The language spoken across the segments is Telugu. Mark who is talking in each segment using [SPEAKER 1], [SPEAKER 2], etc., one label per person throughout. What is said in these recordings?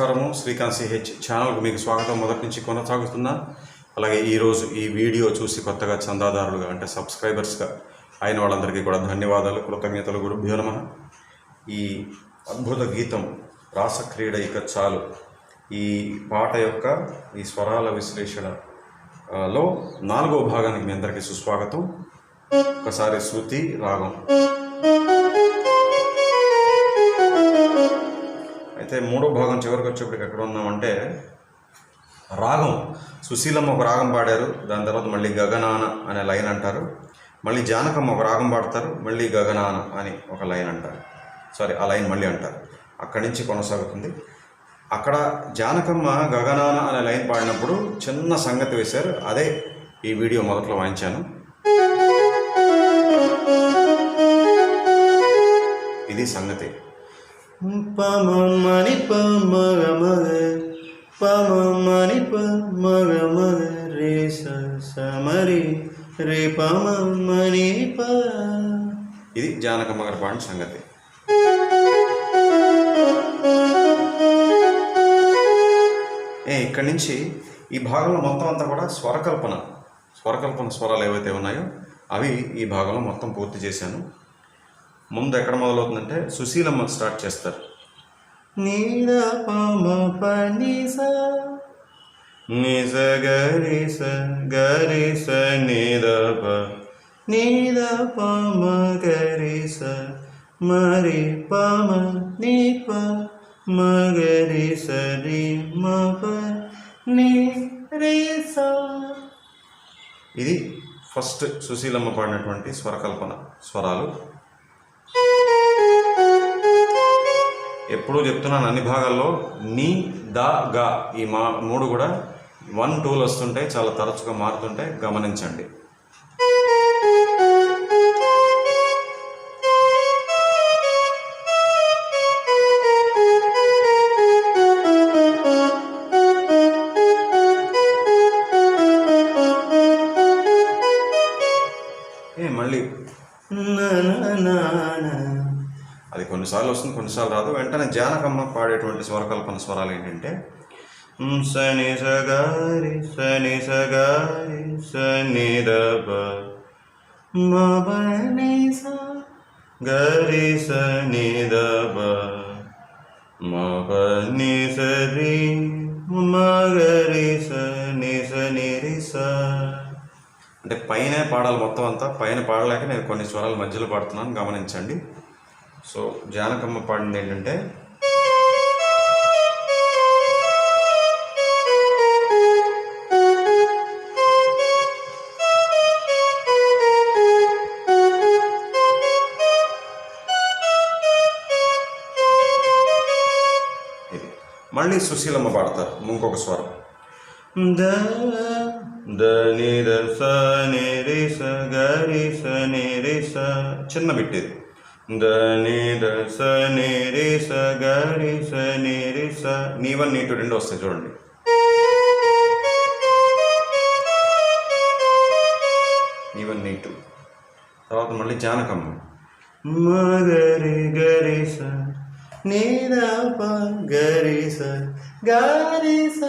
[SPEAKER 1] నమస్కారము. శ్రీకాంత్ సిహెచ్ ఛానల్కు మీకు స్వాగతం. మొదటి నుంచి కొనసాగుతున్నా. అలాగే ఈరోజు ఈ వీడియో చూసి కొత్తగా చందాదారులుగా అంటే సబ్స్క్రైబర్స్గా అయిన వాళ్ళందరికీ కూడా ధన్యవాదాలు. కృతజ్ఞతలు గురుభ్యో నమ. ఈ అద్భుత గీతం రాసక్రీడ ఇక చాలు ఈ పాట యొక్క ఈ స్వరాల విశ్లేషణలో నాలుగో భాగానికి మీ అందరికీ సుస్వాగతం. ఒకసారి శృతి రాగం. అయితే మూడో భాగం చివరికి వచ్చేప్పటికి ఎక్కడ ఉన్నామంటే రాగం. సుశీలమ్మ ఒక రాగం పాడారు. దాని తర్వాత మళ్ళీ గగనాన అనే లైన్ అంటారు. మళ్ళీ జానకమ్మ ఒక రాగం పాడతారు. మళ్ళీ గగనాన అని ఒక లైన్ అంటారు. సారీ ఆ లైన్ మళ్ళీ అంటారు. అక్కడి నుంచి కొనసాగుతుంది. అక్కడ జానకమ్మ గగనాన అనే లైన్ పాడినప్పుడు చిన్న సంగతి వేశారు. అదే ఈ వీడియో మొదట్లో వాయించాను. ఇది సంగతి.
[SPEAKER 2] పమని పమగ పమని పమగ రే స సమరి రే పమని ప.
[SPEAKER 1] ఇది జానకమ్మ గారు పాడిన సంగతి. ఏ ఇక్కడి నుంచి ఈ భాగంలో మొత్తం అంతా కూడా స్వరకల్పన స్వరకల్పన స్వరాలు ఏవైతే ఉన్నాయో అవి ఈ భాగంలో మొత్తం పూర్తి చేశాను. ముందు ఎక్కడ మొదలవుతుందంటే సుశీలమ్మ స్టార్ట్ చేస్తారు.
[SPEAKER 2] పమ నిజ నిద ప. నిద పమ మరి పమ ని ప. మగరి స రి మ ప ని రి స.
[SPEAKER 1] ఇది ఫస్ట్ సుశీలమ్మ పాడినటువంటి స్వరకల్పన స్వరాలు. ఎప్పుడూ చెప్తున్నాను అన్ని భాగాల్లో నీ ద గా ఈ మా మూడు కూడా వన్ టూలు వస్తుంటాయి చాలా తరచుగా మారుతుంటాయి. గమనించండి. కొన్నిసార్లు రాదు. వెంటనే జానకమ్మ పాడేటువంటి స్వరకల్పన స్వరాలు ఏంటంటే
[SPEAKER 2] సని సగారి సని సగారి సని దబ స గరి సని దబ మబని సరి మగరి సని సని రి స
[SPEAKER 1] అంటే పైన పాడాలి మొత్తం అంతా. పైన పాడలేక నేను కొన్ని స్వరాలు మధ్యలో పాడుతున్నాను గమనించండి. సో జానకమ్మ పాడింది ఏంటంటే మళ్ళీ సుశీలమ్మ పాడతారు ఇంకొక స్వరం.
[SPEAKER 2] ద ద ని ద స ని రి స గరి స ని రి స
[SPEAKER 1] చిన్న బిట్టేది దని
[SPEAKER 2] ద ని ద స స గరి స ని స
[SPEAKER 1] నీ వన్ నీ టూ రెండు వస్తాయి చూడండి. నీ వన్ నీ టూ తర్వాత మళ్ళీ జానకమ్మ.
[SPEAKER 2] మగరి గరి స ని ద గరి స గరి స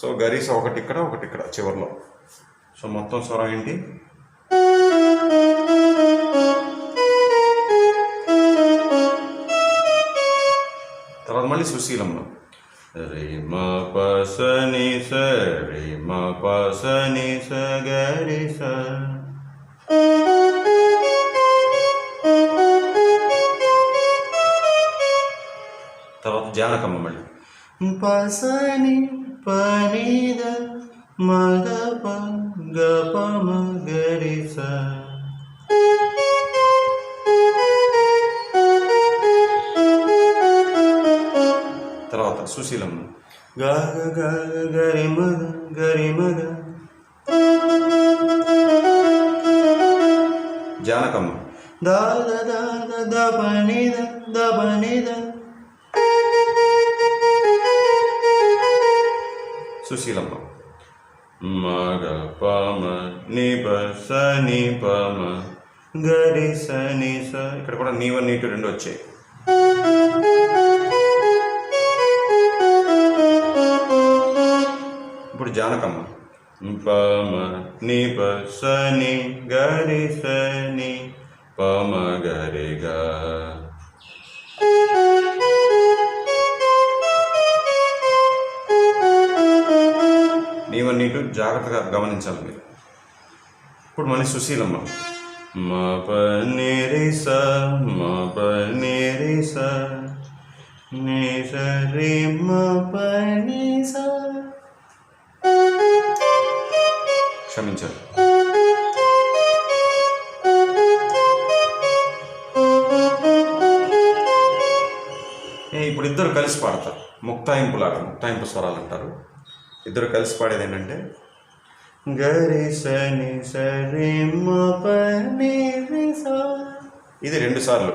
[SPEAKER 1] సో గరీస ఒకటి ఇక్కడ ఒకటి ఇక్కడ చివర్లో. సో మొత్తం స్వరం ఏంటి? తర్వాత మళ్ళీ సుశీలమ్మ
[SPEAKER 2] రి మ ప స ని స రి మ ప స ని స గరి స
[SPEAKER 1] తర్వాత జానకమ్మ మళ్ళీ
[SPEAKER 2] పసని పనిద మగ ప గ ప మ గరి స
[SPEAKER 1] సుశీలమ్మ
[SPEAKER 2] గ గ గరి మగ గరి మగ
[SPEAKER 1] జానకమ్మ.
[SPEAKER 2] ద ద ద ద
[SPEAKER 1] సుశీలమ్మ.
[SPEAKER 2] మగ ప మ ని ప గరి స స.
[SPEAKER 1] ఇక్కడ కూడా నీ వన్ నీ టూ రెండు వచ్చాయి. జానకమ్మ.
[SPEAKER 2] పమ ని ప సని గరి సని పమ గరి గ
[SPEAKER 1] నీవన్నీ ఇటు జాగ్రత్తగా గమనించాలి మీరు. ఇప్పుడు మళ్ళీ సుశీలమ్మ.
[SPEAKER 2] మ ప ని రి స మ ప ని రి స ని స రి మ ప ని
[SPEAKER 1] కలిసి పాడతారు. ముక్తాయింపులాగా ముక్తాయింపు స్వరాలు అంటారు. ఇద్దరు కలిసి పాడేది ఏంటంటే
[SPEAKER 2] గరి సని సరి
[SPEAKER 1] ఇది రెండు సార్లు.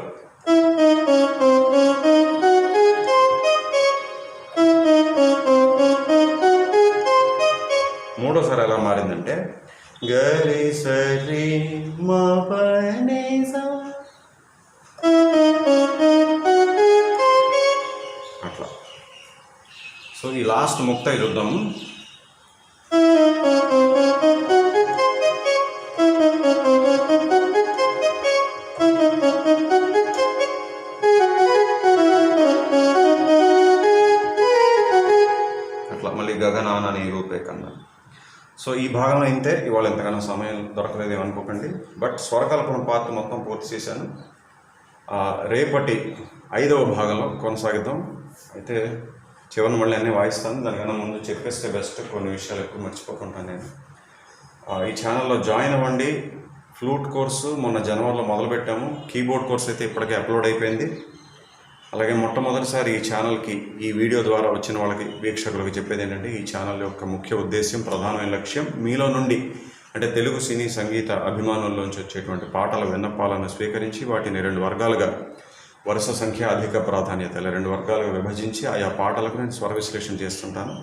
[SPEAKER 1] మూడోసారి ఎలా మారిందంటే
[SPEAKER 2] గరి సరి మా పని సా
[SPEAKER 1] ఈ లాస్ట్ ముక్తాయి చూద్దాము అట్లా మళ్ళీ గగనాన రూపే కన్నా. సో ఈ భాగంలో అయితే ఇవాళ ఎంతగానో సమయం దొరకలేదు అనుకోకండి బట్ స్వరకల్పన పార్ట్ మొత్తం పూర్తి చేశాను. రేపటి ఐదవ భాగంలో కొనసాగిద్దాం. అయితే చివరిని మళ్ళీ అన్నీ వాయిస్తాను. దానికన్నా ముందు చెప్పేస్తే బెస్ట్ కొన్ని విషయాలు ఎక్కువ మర్చిపోకుంటాను నేను. ఈ ఛానల్లో జాయిన్ అవ్వండి. ఫ్లూట్ కోర్సు మొన్న జనవరిలో మొదలుపెట్టాము. కీబోర్డ్ కోర్స్ అయితే ఇప్పటికే అప్లోడ్ అయిపోయింది. అలాగే మొట్టమొదటిసారి ఈ ఛానల్కి ఈ వీడియో ద్వారా వచ్చిన వాళ్ళకి వీక్షకులకు చెప్పేది ఏంటంటే ఈ ఛానల్ యొక్క ముఖ్య ఉద్దేశ్యం ప్రధానమైన లక్ష్యం మీలో నుండి అంటే తెలుగు సినీ సంగీత అభిమానుల్లోంచి వచ్చేటువంటి పాటల విన్నపాలను స్వీకరించి వాటిని రెండు వర్గాలుగా వరుస సంఖ్య అధిక ప్రాధాన్యత ఇలా రెండు వర్గాలుగా విభజించి ఆయా పాటలకు నేను స్వర విశ్లేషణ చేస్తుంటాను.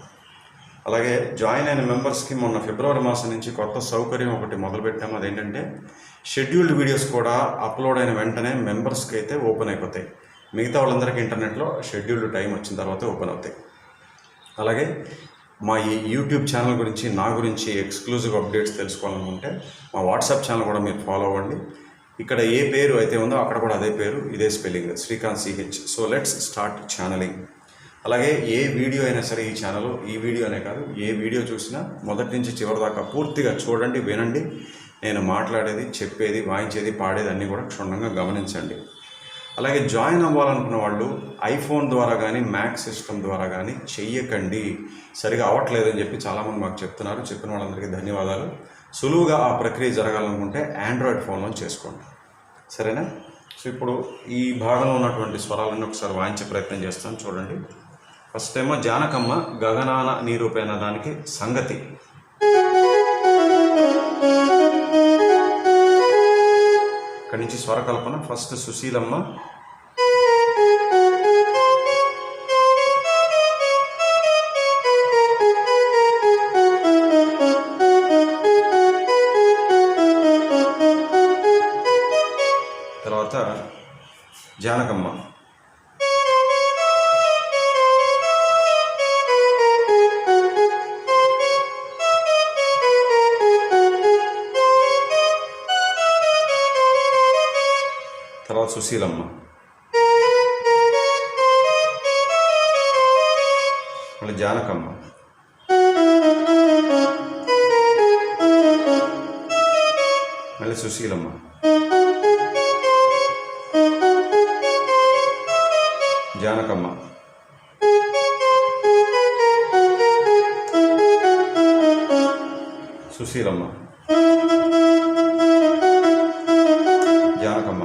[SPEAKER 1] అలాగే జాయిన్ అయిన మెంబర్స్కి మొన్న ఫిబ్రవరి మాసం నుంచి కొత్త సౌకర్యం ఒకటి మొదలుపెట్టాము. అదేంటంటే షెడ్యూల్డ్ వీడియోస్ కూడా అప్లోడ్ అయిన వెంటనే మెంబర్స్కి అయితే ఓపెన్ అయిపోతాయి. మిగతా వాళ్ళందరికీ ఇంటర్నెట్లో షెడ్యూల్డ్ టైం వచ్చిన తర్వాత ఓపెన్ అవుతాయి. అలాగే మా ఈ యూట్యూబ్ ఛానల్ గురించి నా గురించి ఎక్స్క్లూజివ్ అప్డేట్స్ తెలుసుకోవాలనుకుంటే మా వాట్సాప్ ఛానల్ కూడా మీరు ఫాలో అవ్వండి. ఇక్కడ ఏ పేరు అయితే ఉందో అక్కడ కూడా అదే పేరు ఇదే spelling Srikanth CH so let's start channelling అలాగే ఏ వీడియో అయినా సరే ఈ ఛానల్ ఈ వీడియో అనే కాదు ఏ వీడియో చూసినా మొదటి నుంచి చివరి దాకా పూర్తిగా చూడండి వినండి. నేను మాట్లాడేది చెప్పేది వాయించేది పాడేది అన్నీ కూడా క్షుణ్ణంగా గమనించండి. అలాగే జాయిన్ అవ్వాలనుకున్న వాళ్ళు ఐఫోన్ ద్వారా కానీ మ్యాక్ సిస్టమ్ ద్వారా కానీ చెయ్యకండి. సరిగా అవ్వట్లేదని చెప్పి చాలామంది మాకు చెప్తున్నారు. చెప్పిన వాళ్ళందరికీ ధన్యవాదాలు. సులువుగా ఆ ప్రక్రియ జరగాలనుకుంటే ఆండ్రాయిడ్ ఫోన్లో చేసుకోండి. సరేనా? సో ఇప్పుడు ఈ భాగంలో ఉన్నటువంటి స్వరాలను ఒకసారి వాయించే ప్రయత్నం చేస్తాను. చూడండి. ఫస్ట్ ఏమో జానకమ్మ గగనాన నీరూపైన దానికి సంగతి. ఇక్కడి నుంచి స్వరకల్పన. ఫస్ట్ సుశీలమ్మ జానకమ్మ. తర్వాత సుశీలమ్మ. మళ్ళీ జానకమ్మ. మళ్ళీ సుశీలమ్మ. జానకమ్మ. సుశీలమ్మ. జానకమ్మ.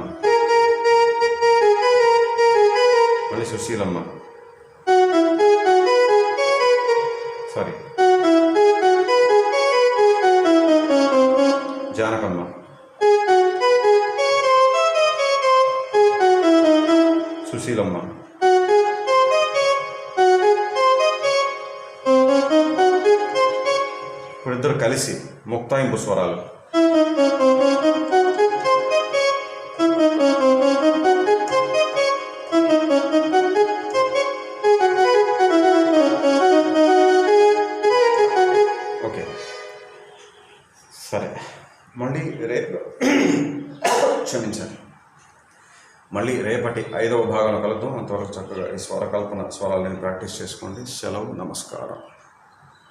[SPEAKER 1] మళ్ళీ సుశీలమ్మ. సారీ జానకమ్మ. సుశీలమ్మ. ఇద్దరు కలిసి ముక్తాయింపు స్వరాలు. సరే. మళ్ళీ రేపు క్షమించండి. మళ్ళీ రేపటి ఐదవ భాగంలో కలుద్దాం. అంతవరకు చక్కగా ఈ స్వరకల్పన స్వరాలని ప్రాక్టీస్ చేసుకోండి. సెలవు నమస్కారం.